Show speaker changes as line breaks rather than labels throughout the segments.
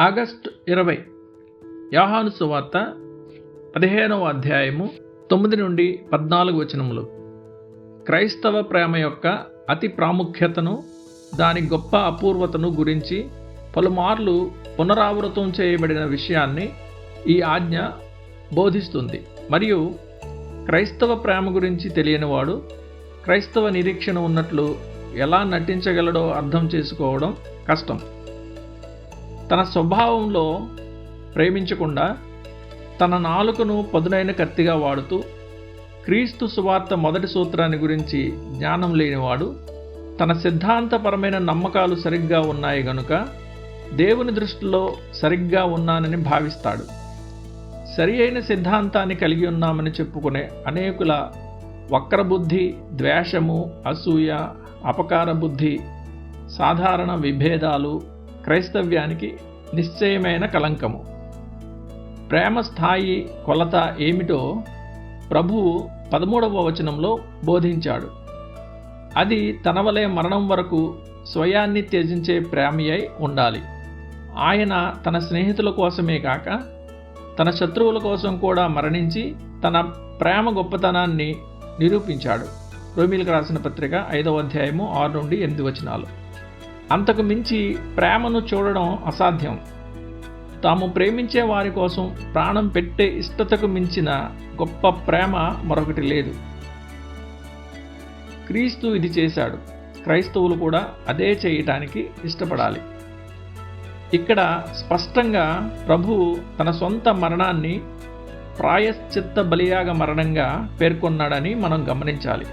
August ఇరవై. యాహాను సువార్త పదిహేనవ అధ్యాయము తొమ్మిది నుండి పద్నాలుగు వచనములు. క్రైస్తవ ప్రేమ యొక్క అతి ప్రాముఖ్యతను దాని గొప్ప అపూర్వతను గురించి పలుమార్లు పునరావృతం చేయబడిన విషయాన్ని ఈ ఆజ్ఞ బోధిస్తుంది. మరియు క్రైస్తవ ప్రేమ గురించి తెలియనివాడు క్రైస్తవ నిరీక్షణ ఉన్నట్లు ఎలా నటించగలడో అర్థం చేసుకోవడం కష్టం. తన స్వభావంలో ప్రేమించకుండా తన నాలుకను పదునైన కత్తిగా వాడుతూ క్రీస్తు సువార్త మొదటి సూత్రాన్ని గురించి జ్ఞానం లేనివాడు తన సిద్ధాంతపరమైన నమ్మకాలు సరిగ్గా ఉన్నాయి గనుక దేవుని దృష్టిలో సరిగ్గా ఉన్నానని భావిస్తాడు. సరి అయిన సిద్ధాంతాన్ని కలిగి ఉన్నామని చెప్పుకునే అనేకుల వక్రబుద్ధి ద్వేషము అసూయ అపకార బుద్ధి సాధారణ విభేదాలు క్రైస్తవ్యానికి నిశ్చయమైన కలంకము ప్రేమ స్థాయి కొలత ఏమిటో ప్రభువు పదమూడవ వచనంలో బోధించాడు. అది తన వలె మరణం వరకు స్వయాన్ని త్యజించే ప్రేమయై ఉండాలి. ఆయన తన స్నేహితుల కోసమే కాక తన శత్రువుల కోసం కూడా మరణించి తన ప్రేమ గొప్పతనాన్ని నిరూపించాడు. రోమిలకు రాసిన పత్రిక ఐదవ అధ్యాయము ఆరు నుండి ఎనిమిది వచనాలు. అంతకు మించి ప్రేమను చూడడం అసాధ్యం. తాము ప్రేమించే వారి కోసం ప్రాణం పెట్టే ఇష్టతకు మించిన గొప్ప ప్రేమ మరొకటి లేదు. క్రీస్తు ఇది చేశాడు. క్రైస్తవులు కూడా అదే చేయటానికి ఇష్టపడాలి. ఇక్కడ స్పష్టంగా ప్రభువు తన సొంత మరణాన్ని ప్రాయశ్చిత్త బలియాగ మరణంగా పేర్కొన్నాడని మనం గమనించాలి.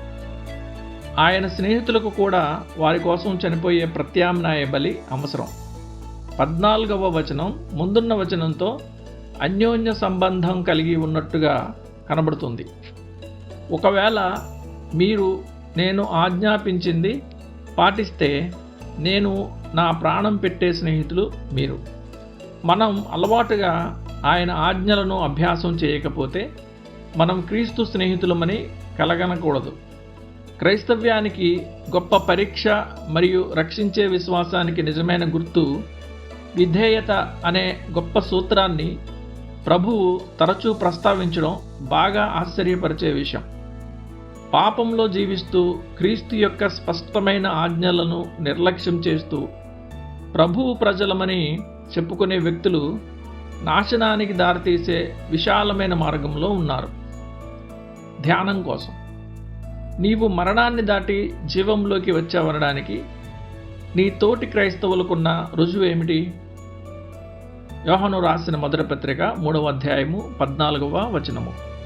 ఆయన స్నేహితులకు కూడా వారి కోసం చనిపోయే ప్రత్యామ్నాయ బలి అవసరం. పద్నాలుగవ వచనం ముందున్న వచనంతో అన్యోన్య సంబంధం కలిగి ఉన్నట్టుగా కనబడుతుంది. ఒకవేళ మీరు నేను ఆజ్ఞాపించింది పాటిస్తే నేను నా ప్రాణం పెట్టే స్నేహితులు మీరు. మనం అలవాటుగా ఆయన ఆజ్ఞలను అభ్యాసం చేయకపోతే మనం క్రీస్తు స్నేహితులమని కలగనకూడదు. క్రైస్తవ్యానికి గొప్ప పరీక్ష మరియు రక్షించే విశ్వాసానికి నిజమైన గుర్తు విధేయత అనే గొప్ప సూత్రాన్ని ప్రభువు తరచూ ప్రస్తావించడం బాగా ఆశ్చర్యపరిచే విషయం. పాపంలో జీవిస్తూ క్రీస్తు యొక్క స్పష్టమైన ఆజ్ఞలను నిర్లక్ష్యం చేస్తూ ప్రభువు ప్రజలమని చెప్పుకునే వ్యక్తులు నాశనానికి దారితీసే విశాలమైన మార్గంలో ఉన్నారు. ధ్యానం కోసం. నీవు మరణాన్ని దాటి జీవంలోకి వచ్చావనడానికి నీ తోటి క్రైస్తవులకున్న రుజువు ఏమిటి? యోహను రాసిన మొదటి పత్రిక మూడవ అధ్యాయము పద్నాలుగవ వచనము.